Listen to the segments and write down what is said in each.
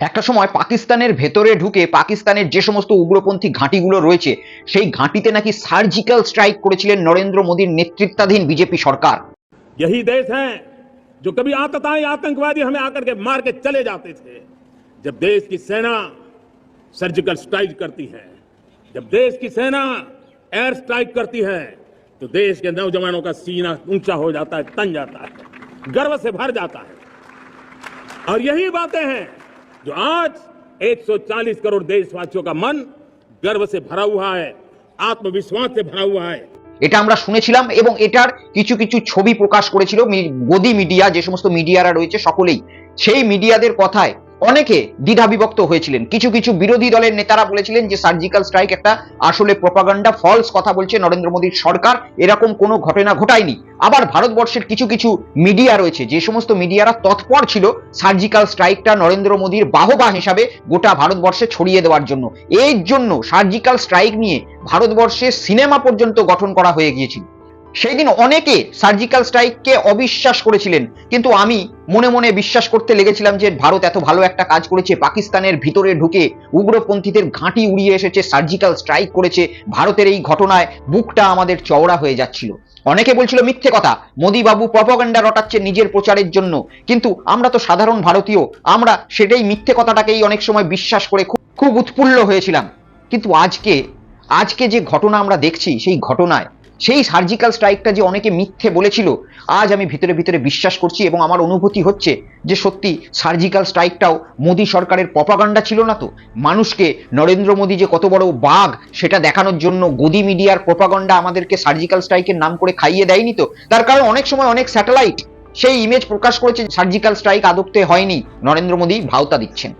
একটা সময় পাকিস্তানের ভেতরে ঢুকে পাকিস্তানের যে সমস্ত উগ্রপন্থী ঘাঁটিগুলো রয়েছে সেই ঘাঁটিতে নাকি সার্জিক্যাল স্ট্রাইক করেছিলেন নরেন্দ্র মোদীর নেতৃত্বাধীন বিজেপি সরকার यही देश हैं जो कभी आतताई आतंकवादी हमें आकर के मार के चले जाते थे जब देश की सेना सर्जिकल स्ट्राइक करती है जब देश की सेना एयर स्ट्राइक करती है तो देश के नौजवानों का सीना ऊंचा हो जाता है तन जाता है गर्व से भर जाता है और यही बातें हैं जो आज 140 करोड़ देशवासियों का मन गर्व से भरा हुआ है आत्मविश्वास से भरा हुआ है এটা আমরা শুনেছিলাম এবং এটার কিছু কিছু ছবি প্রকাশ করেছিল মি- গদি মিডিয়া যে সমস্ত মিডিয়ারা রয়েছে সকলেই সেই মিডিয়াদের কথায় অনেকে দ্বিধাবিভক্ত হয়েছিলেন। কিছু কিছু বিরোধী দলের নেতারা বলেছিলেন যে সার্জিক্যাল স্ট্রাইক একটা আসলে প্রপাগান্ডা ফলস কথা বলছে নরেন্দ্র মোদীর সরকার। এরকম কোনো ঘটনা ঘটায়নি। আবার ভারতবর্ষের কিছু কিছু মিডিয়া রয়েছে। যে সমস্ত মিডিয়ারা তৎপর ছিল সার্জিক্যাল স্ট্রাইকটা নরেন্দ্র মোদীর বাহবা হিসাবে গোটা ভারতবর্ষে ছড়িয়ে দেওয়ার জন্য। এর জন্য সার্জিক্যাল স্ট্রাইক নিয়ে ভারতবর্ষে সিনেমা পর্যন্ত গঠন করা হয়ে গিয়েছিল। সেই দিন অনেকে সার্জিক্যাল স্ট্রাইককে অবিশ্বাস করেছিলেন। কিন্তু আমি মনে মনে বিশ্বাস করতে লেগেছিলাম যে ভারত এত ভালো একটা কাজ করেছে, পাকিস্তানের ভিতরে ঢুকে উগ্রপন্থীদের ঘাঁটি উড়িয়ে এসেছে সার্জিক্যাল স্ট্রাইক করেছে, ভারতের এই ঘটনায় বুকটা আমাদের চওড়া হয়ে যাচ্ছিল। অনেকে বলছিল, মিথ্যে কথা মোদী বাবু প্রপাগান্ডা রটাচ্ছে নিজের প্রচারের জন্য। কিন্তু আমরা তো সাধারণ ভারতীয়, আমরা সেটাই মিথ্যে কথাটাকেই অনেক সময় বিশ্বাস করে খুব খুব উৎফুল্ল হয়েছিলাম। কিন্তু আজকে আজকে যে ঘটনা আমরা দেখছি, সেই ঘটনায় সেই সার্জিক্যাল স্ট্রাইকটা যে অনেকে মিথ্যে বলেছিল, আজ আমি ভিতরে ভিতরে বিশ্বাস করছি এবং আমার অনুভূতি হচ্ছে যে সত্যি সার্জিক্যাল স্ট্রাইকটাও মোদী সরকারের প্রপাগান্ডা ছিল না তো? মানুষকে নরেন্দ্র মোদী যে কত বড় বাঘ, সেটা দেখানোর জন্য গদি মিডিয়ার প্রপাগান্ডা আমাদেরকে সার্জিক্যাল স্ট্রাইকের নাম করে খাইয়ে দেয়নি তো? তার কারণ অনেক সময় অনেক স্যাটেলাইট সেই ইমেজ প্রকাশ করেছে সার্জিক্যাল স্ট্রাইক আদপ্তে হয়নি নরেন্দ্র মোদী, ভাওতা দিচ্ছেন।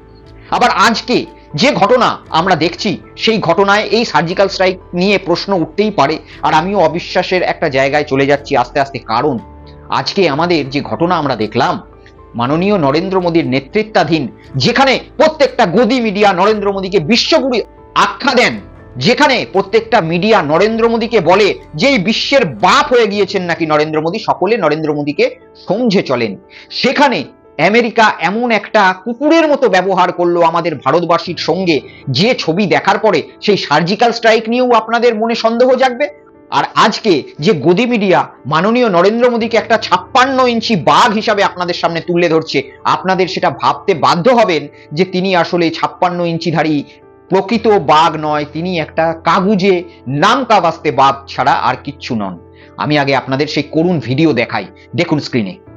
আবার আজকে যে ঘটনা আমরা দেখছি, সেই ঘটনায় এই সার্জিক্যাল স্ট্রাইক নিয়ে প্রশ্ন উঠতেই পারে। আর আমিও অবিশ্বাসের একটা জায়গায় চলে যাচ্ছি আস্তে আস্তে। কারণ আজকে আমাদের যে ঘটনা আমরা দেখলাম, মাননীয় নরেন্দ্র মোদীর নেতৃত্বাধীন, যেখানে প্রত্যেকটা গদি মিডিয়া নরেন্দ্র মোদীকে বিশ্বগুরু আখ্যা দেন, যেখানে প্রত্যেকটা মিডিয়া নরেন্দ্র মোদীকে বলে যে বিশ্বের বাপ হয়ে গিয়েছেন নাকি নরেন্দ্র মোদী, সকলে নরেন্দ্র মোদীকে সমঝে চলেন। সেখানে আমেরিকা এমন একটা কুকুরের মতো ব্যবহার করল আমাদের ভারতবাসীর সঙ্গে। যে ছবি দেখার পরে সেই সার্জিক্যাল স্ট্রাইক নিয়েও আপনাদের মনে সন্দেহ জাগবে? আর আজকে যে গদি মিডিয়া মাননীয় নরেন্দ্র মোদীকে একটা ছাপ্পান্ন ইঞ্চি বাঘ হিসাবে আপনাদের সামনে তুলে ধরছে, আপনাদের সেটা ভাবতে বাধ্য হবেন যে তিনি আসলে ছাপ্পান্ন ইঞ্চিধারী প্রকৃত বাঘ নয়, তিনি একটা কাগুজে নাম কাবাস্তে বাঘ ছাড়া আর কিচ্ছু নন। আমি আগে আপনাদের সেই করুণ ভিডিও দেখাই। দেখুন স্ক্রিনে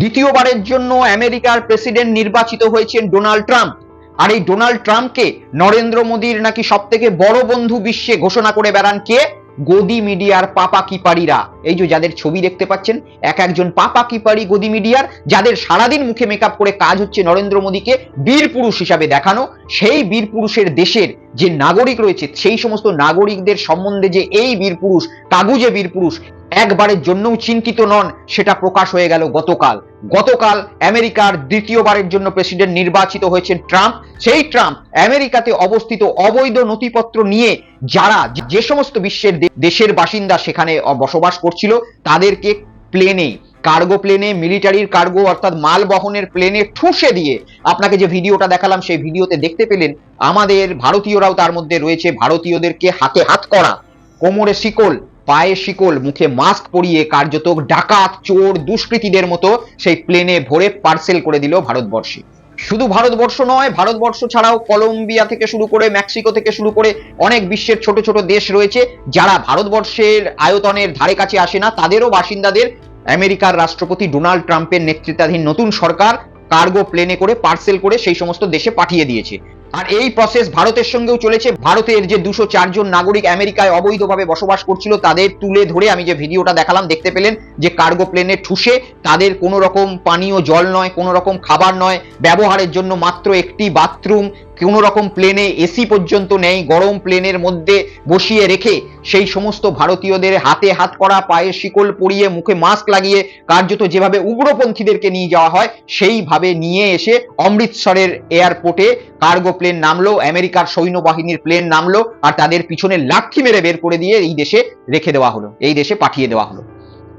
দ্বিতীয়বারের জন্য আমেরিকার প্রেসিডেন্ট নির্বাচিত হয়েছেন ডোনাল্ড ট্রাম্প। আর এই ডোনাল্ড ট্রাম্পকে নরেন্দ্র মোদীর নাকি সব থেকে বড় বন্ধু বিশ্বে ঘোষণা করে বেড়ান কে? গদি মিডিয়ার পাপা কিপারিরা। এই যে যাদের ছবি দেখতে পাচ্ছেন, এক একজন পাপা কিপারি, গদি মিডিয়ার, যাদের সারাদিন মুখে মেকআপ করে কাজ হচ্ছে নরেন্দ্র মোদীকে বীর পুরুষ হিসাবে দেখানো, সেই বীর পুরুষের দেশের যে নাগরিক রয়েছে, সেই সমস্ত নাগরিকদের সম্বন্ধে যে এই বীর পুরুষ, কাগুজে বীর পুরুষ, একবারের জন্যও চিন্তিত নন, সেটা প্রকাশ হয়ে গেল গতকাল। গতকাল আমেরিকার দ্বিতীয়বারের জন্য প্রেসিডেন্ট নির্বাচিত হয়েছেন ট্রাম্প। সেই ট্রাম্প আমেরিকাতে অবস্থিত অবৈধ নথিপত্র নিয়ে যারা যে সমস্ত বিশ্বের দেশের বাসিন্দা সেখানে বসবাস করছিল, তাদেরকে প্লেনে, কার্গো প্লেনে, মিলিটারির কার্গো অর্থাৎ মাল বহনের প্লেনে ঠুসে দিয়ে আপনাকে যে ভিডিওটা দেখালাম সেই ভিডিওতে দেখতে পেলেন, আমাদের ভারতীয়রাও তার মধ্যে রয়েছে, ভারতীয়দেরকে হাতে হাত করা, কোমরে শিকল পায়ে শিকল, মুখে মাস্ক পরিয়ে কার্যত ডাকাত, চোর, দুষ্কৃতীদের মতো সেই প্লেনে ভরে পার্সেল করে দিল ভারতবর্ষে। শুধু ভারতবর্ষ নয়, ভারতবর্ষ ছাড়াও কলম্বিয়া থেকে শুরু করে মেক্সিকো থেকে শুরু করে অনেক বিশ্বের ছোট ছোট দেশ রয়েছে, যারা ভারতবর্ষের আয়তনের ধারে কাছে আসে না, তাদেরও বাসিন্দাদের আমেরিকার রাষ্ট্রপতি ডোনাল্ড ট্রাম্পের নেতৃত্বাধীন নতুন সরকার কার্গো প্লেনে করে পার্সেল করে সেই সমস্ত দেশে পাঠিয়ে দিয়েছে। আর এই প্রসেস ভারতের সঙ্গেও চলেছে। ভারতের যে দুশো চারজন নাগরিক আমেরিকায় অবৈধভাবে বসবাস করছিল, তাদের তুলে ধরে আমি যে ভিডিওটা দেখালাম, দেখতে পেলেন যে কার্গো প্লেনে ঠুসে তাদের কোনো রকম পানীয় জল নয়, কোনো রকম খাবার নয়, ব্যবহারের জন্য মাত্র একটি বাথরুম কোনো রকম প্লেনে এসি পর্যন্ত নেই, গরম প্লেনের মধ্যে বসিয়ে রেখে সেই সমস্ত ভারতীয়দের হাতে হাত করা, পায়ে শিকল পরিয়ে মুখে মাস্ক লাগিয়ে কার্যত যেভাবে উগ্রপন্থীদেরকে নিয়ে যাওয়া হয়, সেইভাবে নিয়ে এসে অমৃতসরের এয়ারপোর্টে কার্গো প্লেন নামলো, আমেরিকার সৈন্যবাহিনীর প্লেন নামলো, আর তাদের পিছনে লাক্ষি মেরে বের করে দিয়ে এই দেশে রেখে দেওয়া হলো, এই দেশে পাঠিয়ে দেওয়া হলো।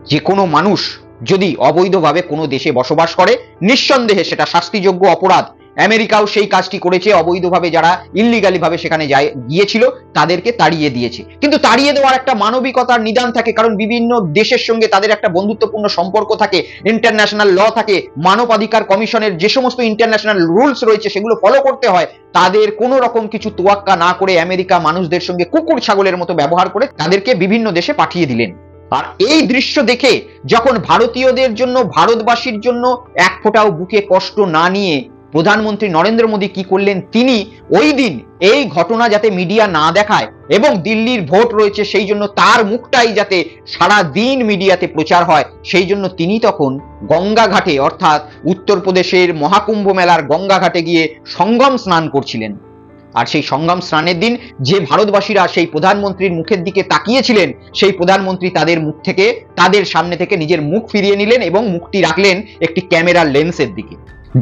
যে কোনো মানুষ যদি অবৈধভাবে কোনো দেশে বসবাস করে, নিঃসন্দেহে সেটা শাস্তিযোগ্য অপরাধ। আমেরিকাও সেই কাজটি করেছে, অবৈধভাবে যারা ইল্লিগালি ভাবে সেখানে যায়, গিয়েছিল, তাদেরকে তাড়িয়ে দিয়েছে। কিন্তু তাড়িয়ে দেওয়ার একটা মানবিকতার নিদান থাকে, কারণ বিভিন্ন দেশের সঙ্গে তাদের একটা বন্ধুত্বপূর্ণ সম্পর্ক থাকে ইন্টারন্যাশনাল ল থাকে, মানবাধিকার কমিশনের যে সমস্ত ইন্টারন্যাশনাল রুলস রয়েছে, সেগুলো ফলো করতে হয়, তাদের কোনো রকম কিছু তোয়াক্কা না করে আমেরিকা মানুষদের সঙ্গে কুকুর ছাগলের মতো ব্যবহার করে তাদেরকে বিভিন্ন দেশে পাঠিয়ে দিলেন। আর এই দৃশ্য দেখে যখন ভারতীয়দের জন্য, ভারতবাসীর জন্য এক ফোঁটাও বুকে কষ্ট না নিয়ে প্রধানমন্ত্রী নরেন্দ্র মোদী কি করলেন? তিনি ওই দিন এই ঘটনা যাতে মিডিয়া না দেখায় এবং দিল্লির ভোট রয়েছে সেই জন্য তার মুখটাই যাতে সারা দিন মিডিয়াতে প্রচার হয়, সেই জন্য তিনি তখন গঙ্গা ঘাটে অর্থাৎ উত্তরপ্রদেশের মহাকুম্ভ মেলার গঙ্গা ঘাটে গিয়ে সঙ্গম স্নান করছিলেন। আর সেই সঙ্গম স্নানের দিন যে ভারতবাসীরা সেই প্রধানমন্ত্রীর মুখের দিকে তাকিয়েছিলেন, সেই প্রধানমন্ত্রী তাদের মুখ থেকে, তাদের সামনে থেকে নিজের মুখ ফিরিয়ে নিলেন এবং মুখটি রাখলেন একটি ক্যামেরার লেন্সের দিকে।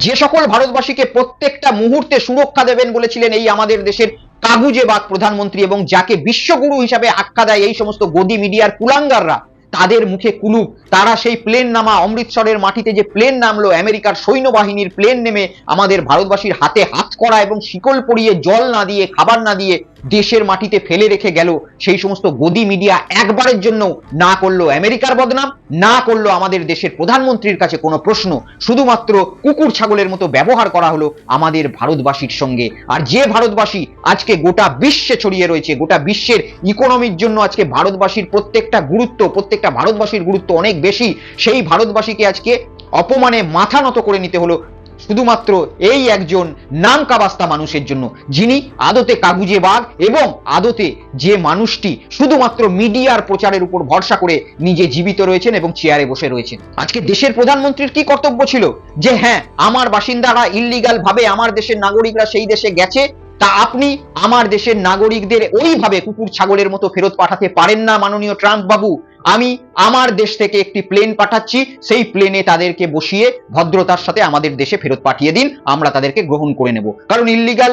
যে সকল ভারতবাসীকে প্রত্যেকটা মুহূর্তে সুরক্ষা দেবেন বলেছিলেন এই আমাদের দেশের কাগুজে বাগ প্রধানমন্ত্রী এবং যাকে বিশ্বগুরু হিসাবে আখ্যা দেয় এই সমস্ত গদি মিডিয়ার কুলাঙ্গাররা, তাদের মুখে কুলুপ তারা সেই প্লেন নামা অমৃতসরের মাটিতে যে প্লেন নামলো, আমেরিকার সৈন্যবাহিনীর প্লেন নেমে আমাদের ভারতবাসীর হাতে হাত করা এবং শিকল পরিয়ে জল না দিয়ে, খাবার না দিয়ে দেশের মাটিতে ফেলে রেখে গেল সেই সমস্ত গদি মিডিয়া একবারের জন্য না করল আমেরিকার বদনাম, না করল আমাদের দেশের প্রধানমন্ত্রীর কাছে কোনো প্রশ্ন। শুধুমাত্র কুকুর ছাগলের মতো ব্যবহার করা হলো আমাদের ভারতবাসীর সঙ্গে। আর যে ভারতবাসী আজকে গোটা বিশ্বে ছড়িয়ে রয়েছে, গোটা বিশ্বের ইকোনমির জন্য আজকে ভারতবাসীর প্রত্যেকটা গুরুত্ব, প্রত্যেকটা ভারতবাসীর গুরুত্ব অনেক বেশি, সেই ভারতবাসীকে আজকে অপমানে মাথা নত করে নিতে হলো শুধুমাত্র এই একজন নাম কাবাস্তা মানুষের জন্য, যিনি আদতে কাগুজে বাঘ এবং আদতে যে মানুষটি শুধুমাত্র মিডিয়ার প্রচারের উপর ভরসা করে নিজে জীবিত রয়েছেন এবং চেয়ারে বসে রয়েছেন। আজকে দেশের প্রধানমন্ত্রীর কি কর্তব্য ছিল? যে হ্যাঁ আমার বাসিন্দারা ইল্লিগাল ভাবে আমার দেশের নাগরিকরা সেই দেশে গেছে, তা আপনি আমার দেশের নাগরিকদের ওইভাবে কুকুর ছাগলের মতো ফেরত পাঠাতে পারেন না মাননীয় ট্রাম্প বাবু। আমি আমার দেশ থেকে একটি প্লেন পাঠাচ্ছি, সেই প্লেনে তাদেরকে বসিয়ে ভদ্রতার সাথে আমাদের দেশে ফেরত পাঠিয়ে দিন, আমরা তাদেরকে গ্রহণ করে নেব। কারণ ইল্লিগাল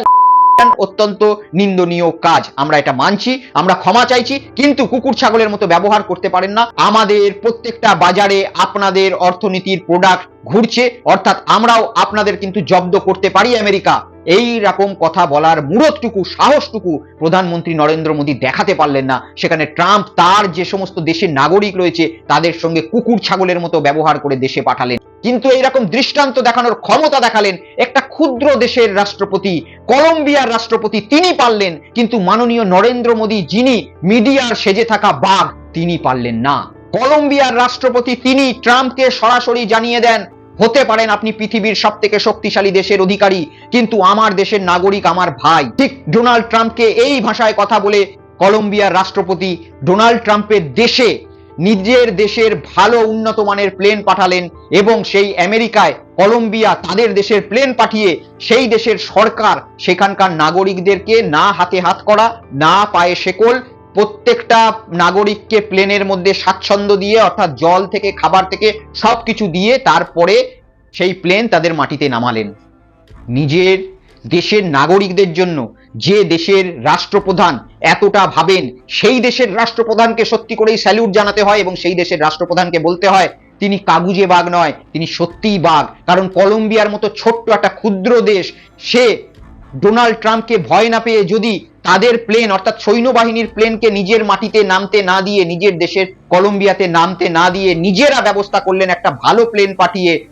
অত্যন্ত নিন্দনীয় কাজ, আমরা এটা মানছি, আমরা ক্ষমা চাইছি, কিন্তু কুকুর ছাগলের মতো ব্যবহার করতে পারেন না। আমাদের প্রত্যেকটা বাজারে আপনাদের অর্থনীতির প্রোডাক্ট ঘুরছে, অর্থাৎ আমরাও আপনাদের কিন্তু জব্দ করতে পারি আমেরিকা। এই রকম কথা বলার মুরতটুকু সাহসটুকু প্রধানমন্ত্রী নরেন্দ্র মোদী দেখাতে পারলেন না। সেখানে ট্রাম্প তার যে সমস্ত দেশের নাগরিক রয়েছে, তাদের সঙ্গে কুকুর ছাগলের মতো ব্যবহার করে দেশে পাঠালেন। কিন্তু এইরকম দৃষ্টান্ত দেখানোর ক্ষমতা দেখালেন একটা ক্ষুদ্র দেশের রাষ্ট্রপতি, কলম্বিয়ার রাষ্ট্রপতি তিনি পারলেন, কিন্তু মাননীয় নরেন্দ্র মোদী যিনি মিডিয়ার সেজে থাকা বাঘ, তিনি পারলেন না। কলম্বিয়ার রাষ্ট্রপতি তিনি ট্রাম্পকে সরাসরি জানিয়ে দেন, হতে পারেন আপনি পৃথিবীর সব থেকে শক্তিশালী দেশের অধিকারী, কিন্তু আমার দেশের নাগরিক আমার ভাই। ঠিক ডোনাল্ড ট্রাম্পকে এই ভাষায় কথা বলে কলম্বিয়ার রাষ্ট্রপতি ডোনাল্ড ট্রাম্পের দেশে নিজের দেশের ভালো উন্নত মানের প্লেন পাঠালেন এবং সেই আমেরিকায় কলম্বিয়া তাদের দেশের প্লেন পাঠিয়ে সেই দেশের সরকার, সেখানকার নাগরিকদেরকে না হাতে হাত করা, না পায়ে শেকল প্রত্যেকটা নাগরিককে প্লেনের মধ্যে স্বাচ্ছন্দ্য দিয়ে, অর্থাৎ জল থেকে, খাবার থেকে সব কিছু দিয়ে তারপরে সেই প্লেন তাদের মাটিতে নামালেন। নিজের দেশের নাগরিকদের জন্য যে দেশের রাষ্ট্রপ্রধান এতটা ভাবেন, সেই দেশের রাষ্ট্রপ্রধানকে সত্যি করেই স্যালিউট জানাতে হয় এবং সেই দেশের রাষ্ট্রপ্রধানকে বলতে হয়, তিনি কাগুজে বাঘ নয়, তিনি সত্যিই বাঘ। কারণ কলম্বিয়ার মতো ছোট্ট একটা ক্ষুদ্র দেশ, সে ডোনাল্ড ট্রাম্পকে ভয় না পেয়ে যদি তাদের প্লেন, অর্থাৎ সৈন্যবাহিনীর প্লেনকে নিজের মাটিতে নামতে না দিয়ে, নিজের দেশের কলম্বিয়াতে নামতে না দিয়ে নিজেরা ব্যবস্থা করলেন, একটা ভালো প্লেন পাঠিয়ে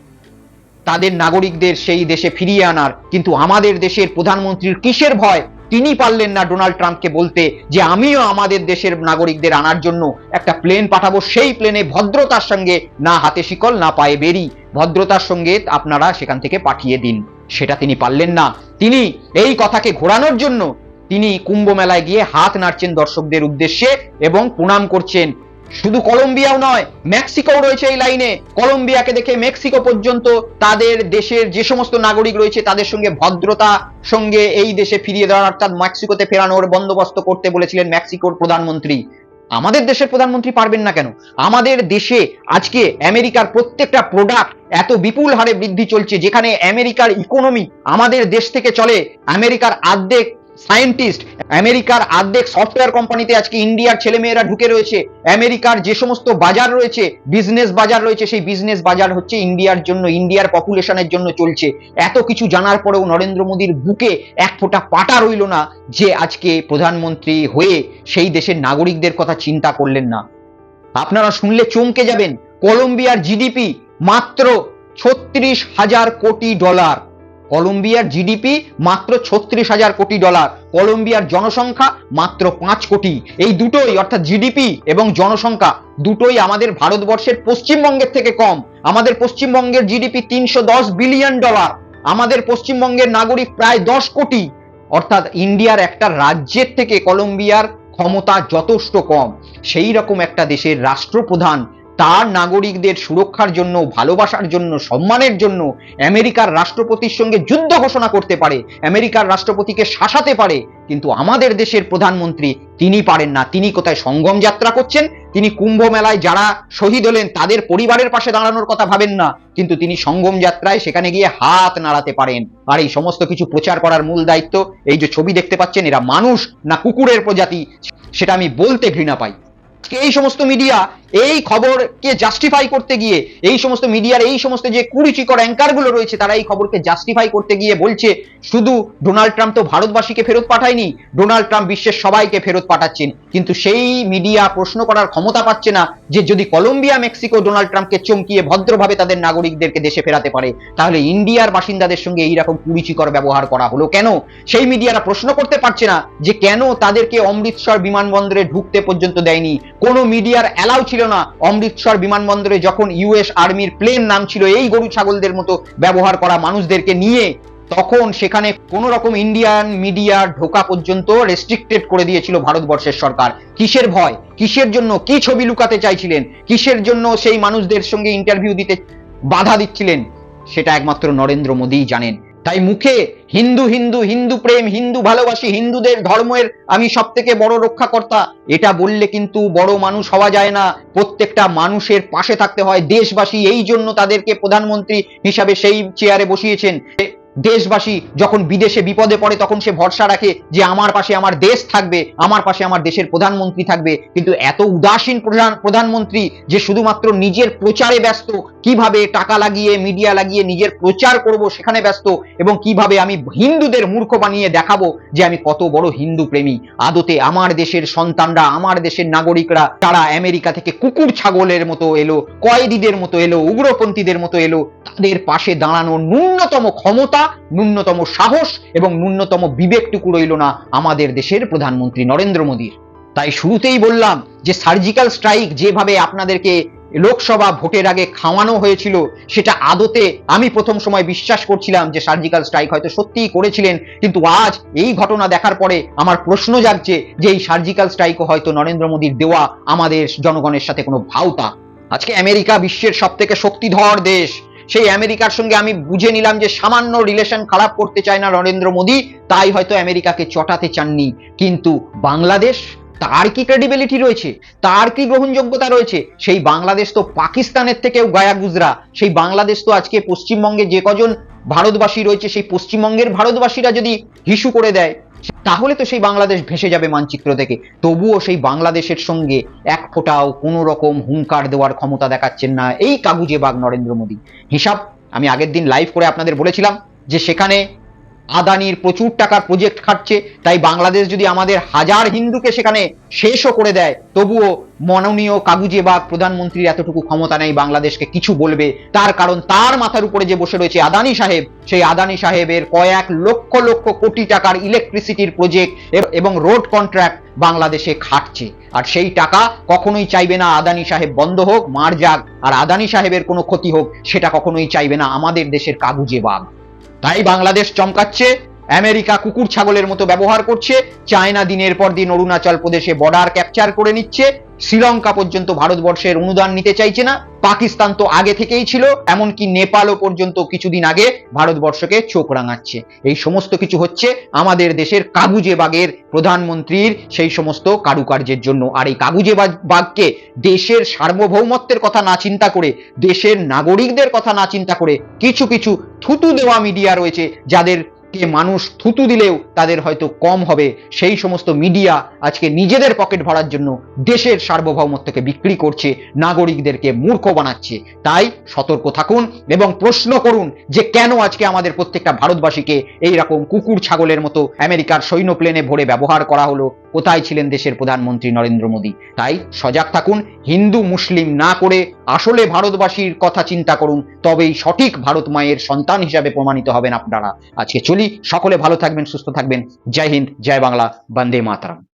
তাদের নাগরিকদের সেই দেশে ফিরিয়ে আনার। কিন্তু আমাদের দেশের প্রধানমন্ত্রীর কিসের ভয়? তিনি পারলেন না ডোনাল্ড ট্রাম্পকে বলতে যে আমিও আমাদের দেশের নাগরিকদের আনার জন্য একটা প্লেন পাঠাবো। সেই প্লেনে ভদ্রতার সঙ্গে না হাতে শিকল, না পায়ে বেরি ভদ্রতার সঙ্গে আপনারা সেখান থেকে পাঠিয়ে দিন। সেটা তিনি পারলেন না। তিনি এই কথাকে ঘোরানোর জন্য তিনি কুম্ভ মেলায় গিয়ে হাত নাড়ছেন দর্শকদের উদ্দেশ্যে এবং প্রণাম করছেন। শুধু কলম্বিয়াও নয় মেক্সিকো রয়েছে এই লাইনে। কলম্বিয়াকে দেখে মেক্সিকো পর্যন্ত তাদের দেশের যে সমস্ত নাগরিক রয়েছে, তাদের সঙ্গে ভদ্রতা, সঙ্গে এই দেশে ফিরিয়ে দেওয়ার, অর্থাৎ মেক্সিকোতে ফেরানোর বন্দোবস্ত করতে বলেছিলেন মেক্সিকোর প্রধানমন্ত্রী। আমাদের দেশের প্রধানমন্ত্রী পারবেন না কেন? আমাদের দেশে আজকে আমেরিকার প্রত্যেকটা প্রোডাক্ট এত বিপুল হারে বৃদ্ধি চলছে, যেখানে আমেরিকার ইকোনমি আমাদের দেশ থেকে চলে। আমেরিকার আর্ধেক সায়েন্টিস্ট, আমেরিকার আর্ধেক সফটওয়্যার কোম্পানিতে আজকে ইন্ডিয়ার ছেলেমেয়েরা ঢুকে রয়েছে। আমেরিকার যে সমস্ত বাজার রয়েছে বিজনেস বাজার রয়েছে, সেই বিজনেস বাজার হচ্ছে ইন্ডিয়ার জন্য, ইন্ডিয়ার পপুলেশনের জন্য চলছে। এত কিছু জানার পরেও নরেন্দ্র মোদীর বুকে এক ফোঁটা পাটা রইল না যে আজকে প্রধানমন্ত্রী হয়ে সেই দেশের নাগরিকদের কথা চিন্তা করলেন না। আপনারা শুনলে চমকে যাবেন, কলম্বিয়ার জিডিপি মাত্র ছত্রিশ হাজার কোটি ডলার। কলম্বিয়ার জিডিপি মাত্র ছত্রিশ হাজার কোটি ডলার, কলম্বিয়ার জনসংখ্যা মাত্র পাঁচ কোটি। এই দুটোই, অর্থাৎ জিডিপি এবং জনসংখ্যা, দুটোই আমাদের ভারতবর্ষের পশ্চিমবঙ্গের থেকে কম। আমাদের পশ্চিমবঙ্গের জিডিপি তিনশো দশ বিলিয়ন ডলার। আমাদের পশ্চিমবঙ্গের নাগরিক প্রায় দশ কোটি। অর্থাৎ ইন্ডিয়ার একটা রাজ্যের থেকে কলম্বিয়ার ক্ষমতা যথেষ্ট কম। সেই রকম একটা দেশের রাষ্ট্রপ্রধান তার নাগরিকদের সুরক্ষার জন্য, ভালোবাসার জন্য, সম্মানের জন্য আমেরিকার রাষ্ট্রপতির সঙ্গে যুদ্ধ ঘোষণা করতে পারে, আমেরিকার রাষ্ট্রপতিকে শাসাতে পারে, কিন্তু আমাদের দেশের প্রধানমন্ত্রী তিনি পারেন না। তিনি কোথায় সঙ্গম যাত্রা করছেন? তিনি কুম্ভ মেলায় যারা শহীদ হলেন, তাদের পরিবারের পাশে দাঁড়ানোর কথা ভাবেন না। কিন্তু তিনি সঙ্গম যাত্রায় সেখানে গিয়ে হাত নাড়াতে পারেন। আর এই সমস্ত কিছু প্রচার করার মূল দায়িত্ব, এই যে ছবি দেখতে পাচ্ছেন, এরা মানুষ না কুকুরের প্রজাতি, সেটা আমি বলতে ঘৃণা পাই। এই সমস্ত মিডিয়া এই খবরকে জাস্টিফাই করতে গিয়ে, এই সমস্ত মিডিয়ার এই সমস্ত যে কুরুচিকর অ্যাঙ্কারগুলো রয়েছে, তারা এই খবরকে জাস্টিফাই করতে গিয়ে বলছে, শুধু ডোনাল্ড ট্রাম্প তো ভারতবাসীকে ফেরত পাঠায়নি, ডোনাল্ড ট্রাম্প বিশ্বের সবাইকে ফেরত পাঠাচ্ছেন। কিন্তু সেই মিডিয়া প্রশ্ন করার ক্ষমতা পাচ্ছে না যে যদি কলম্বিয়া, মেক্সিকো ডোনাল্ড ট্রাম্পকে চমকিয়ে ভদ্রভাবে তাদের নাগরিকদেরকে দেশে ফেরাতে পারে, তাহলে ইন্ডিয়ার বাসিন্দাদের সঙ্গে এইরকম কুরুচিকর ব্যবহার করা হলো কেন? সেই মিডিয়ারা প্রশ্ন করতে পারছে না যে কেন তাদেরকে অমৃতসর বিমানবন্দরে ঢুকতে পর্যন্ত দেয়নি কোনো মিডিয়ার অ্যালাউ ছিল না। অমৃতসর বিমানবন্দরে যখন ইউএস আর্মির প্লেন নামছিল এই গরু ছাগলদের মতো ব্যবহার করা মানুষদেরকে নিয়ে, তখন সেখানে কোন রকম ইন্ডিয়ান মিডিয়া ঢোকা পর্যন্ত রেস্ট্রিক্টেড করে দিয়েছিল ভারতবর্ষের সরকার। কিসের ভয়? কিসের জন্য? কি ছবি লুকাতে চাইছিলেন? কিসের জন্য সেই মানুষদের সঙ্গে ইন্টারভিউ দিতে বাধা দিচ্ছিলেন? সেটা একমাত্র নরেন্দ্র মোদীই জানেন। তাই মুখে হিন্দু হিন্দু হিন্দু প্রেম, হিন্দু ভালোবাসি, হিন্দুদের ধর্মের আমি সব থেকে বড় রক্ষাকর্তা। এটা বললে কিন্তু বড় মানুষ হওয়া যায় না। প্রত্যেকটা মানুষের পাশে থাকতে হয়। দেশবাসী এই জন্য তাদেরকে প্রধানমন্ত্রী হিসাবে সেই চেয়ারে বসিয়েছেন। দেশবাসী যখন বিদেশে বিপদে পড়ে, তখন সে ভরসা রাখে যে আমার পাশে আমার দেশ থাকবে, আমার পাশে আমার দেশের প্রধানমন্ত্রী থাকবে। কিন্তু এত উদাসীন প্রধান, প্রধানমন্ত্রী যে শুধুমাত্র নিজের প্রচারে ব্যস্ত, কীভাবে টাকা লাগিয়ে, মিডিয়া লাগিয়ে নিজের প্রচার করব সেখানে ব্যস্ত, এবং কীভাবে আমি হিন্দুদের মূর্খ বানিয়ে দেখাবো যে আমি কত বড় হিন্দু প্রেমী। আদতে আমার দেশের সন্তানরা, আমার দেশের নাগরিকরা, তারা আমেরিকা থেকে কুকুর ছাগলের মতো এলো, কয়েদিদের মতো এলো, উগ্রপন্থীদের মতো এলো, তাদের পাশে দাঁড়ানোর ন্যূনতম ক্ষমতা ন্যূনতম সাহস এবং ন্যূনতম বিবেকটুকু রইল না আমাদের দেশের প্রধানমন্ত্রী নরেন্দ্র মোদীর। তাই শুরুতেই বললাম যে সার্জিক্যাল স্ট্রাইক যেভাবে আপনাদেরকে লোকসভা ভোটের আগে খাওয়ানো হয়েছিল, সেটা আদতে আমি প্রথম সময় বিশ্বাস করছিলাম যে সার্জিক্যাল স্ট্রাইক হয়তো সত্যিই করেছিলেন, কিন্তু আজ এই ঘটনা দেখার পরে আমার প্রশ্ন জাগছে যে এই সার্জিক্যাল স্ট্রাইকও হয়তো নরেন্দ্র মোদীর দেওয়া আমাদের জনগণের সাথে কোনো ভাওতা। আজকে আমেরিকা বিশ্বের সব থেকে শক্তিধর দেশ। সেই আমেরিকার সঙ্গে আমি বুঝে নিলাম যে সামান্য রিলেশন খারাপ করতে চায় না নরেন্দ্র মোদী, তাই হয়তো আমেরিকাকে চটাতে চাননি। কিন্তু বাংলাদেশ তার কি ক্রেডিবিলিটি রয়েছে? তার কি গ্রহণযোগ্যতা রয়েছে? সেই বাংলাদেশ তো পাকিস্তানের থেকেও গায়া গুজরা। সেই বাংলাদেশ তো আজকে পশ্চিমবঙ্গে যে কজন ভারতবাসী রয়েছে, সেই পশ্চিমবঙ্গের ভারতবাসীরা যদি হিসু করে দেয়, তাহলে তো সেই বাংলাদেশ ভেসে যাবে মানচিত্র থেকে। তবুও সেই বাংলাদেশের সঙ্গে এক ফোঁটাও কোনো রকম হুঙ্কার দেওয়ার ক্ষমতা দেখাচ্ছেন না এই কাগুজে বাগ নরেন্দ্র মোদী। হিসাব আমি আগের দিন লাইভ করে আপনাদের বলেছিলাম যে সেখানে আদানির প্রচুর টাকার প্রজেক্ট খাটছে, তাই বাংলাদেশ যদি আমাদের হাজার হিন্দুকে সেখানে শেষও করে দেয়, তবুও মাননীয় কাগুজে বাগ প্রধানমন্ত্রীর এতটুকু ক্ষমতা নেই, বাংলাদেশকে কিছু বলবে। তার কারণ তার মাথার উপরে যে বসে রয়েছে আদানি সাহেব, সেই আদানি সাহেবের কয়েক লক্ষ লক্ষ কোটি টাকার ইলেকট্রিসিটির প্রজেক্ট এবং রোড কন্ট্রাক্ট বাংলাদেশে খাটছে। আর সেই টাকা কখনোই চাইবে না আদানি সাহেব বন্ধ হোক, মার যাক। আর আদানি সাহেবের কোনো ক্ষতি হোক, সেটা কখনোই চাইবে না আমাদের দেশের কাগুজে বাগ তাই বাংলাদেশ চমকাচ্ছে, আমেরিকা কুকুর ছাগলের মতো ব্যবহার করছে, চায়না দিনের পর দিন অরুণাচল প্রদেশে বর্ডার ক্যাপচার করে নিচ্ছে শ্রীলঙ্কা পর্যন্ত ভারতবর্ষের অনুদান নিতে চাইছে না। পাকিস্তান তো আগে থেকেই ছিল, এমনকি নেপালও পর্যন্ত কিছুদিন আগে ভারতবর্ষকে চোখ রাঙাচ্ছে। এই সমস্ত কিছু হচ্ছে আমাদের দেশের কাগুজে বাগের প্রধানমন্ত্রীর সেই সমস্ত কারুকার্যের জন্য। আর এই কাগুজে বাগ- বাগকে দেশের সার্বভৌমত্বের কথা না চিন্তা করে, দেশের নাগরিকদের কথা না চিন্তা করে কিছু কিছু থুতু দেওয়া মিডিয়া রয়েছে যাদেরকে মানুষ থুতু দিলেও তাদের হয়তো কম হবে, সেই সমস্ত মিডিয়া আজকে নিজেদের পকেট ভরার জন্য দেশের সার্বভৌমত্বকে বিক্রি করছে, নাগরিকদেরকে মূর্খ বানাচ্ছে। তাই সতর্ক থাকুন এবং প্রশ্ন করুন যে কেন আজকে আমাদের প্রত্যেকটা ভারতবাসীকে এই রকম কুকুর ছাগলের মতো আমেরিকার সৈন্য প্লেনে ভরে ব্যবহার করা হলো? কোথায় ছিলেন দেশের প্রধানমন্ত্রী নরেন্দ্র মোদী? তাই সজাগ থাকুন, হিন্দু, মুসলিম না করে আসলে ভারতবাসীর কথা চিন্তা করুন, তবেই সঠিক ভারত মায়ের সন্তান হিসাবে প্রমাণিত হবেন আপনারা। আজকে চলি, সকলে ভালো থাকবেন, সুস্থ থাকবেন। জয় হিন্দ, জয় বাংলা, বন্দে মাতারাম।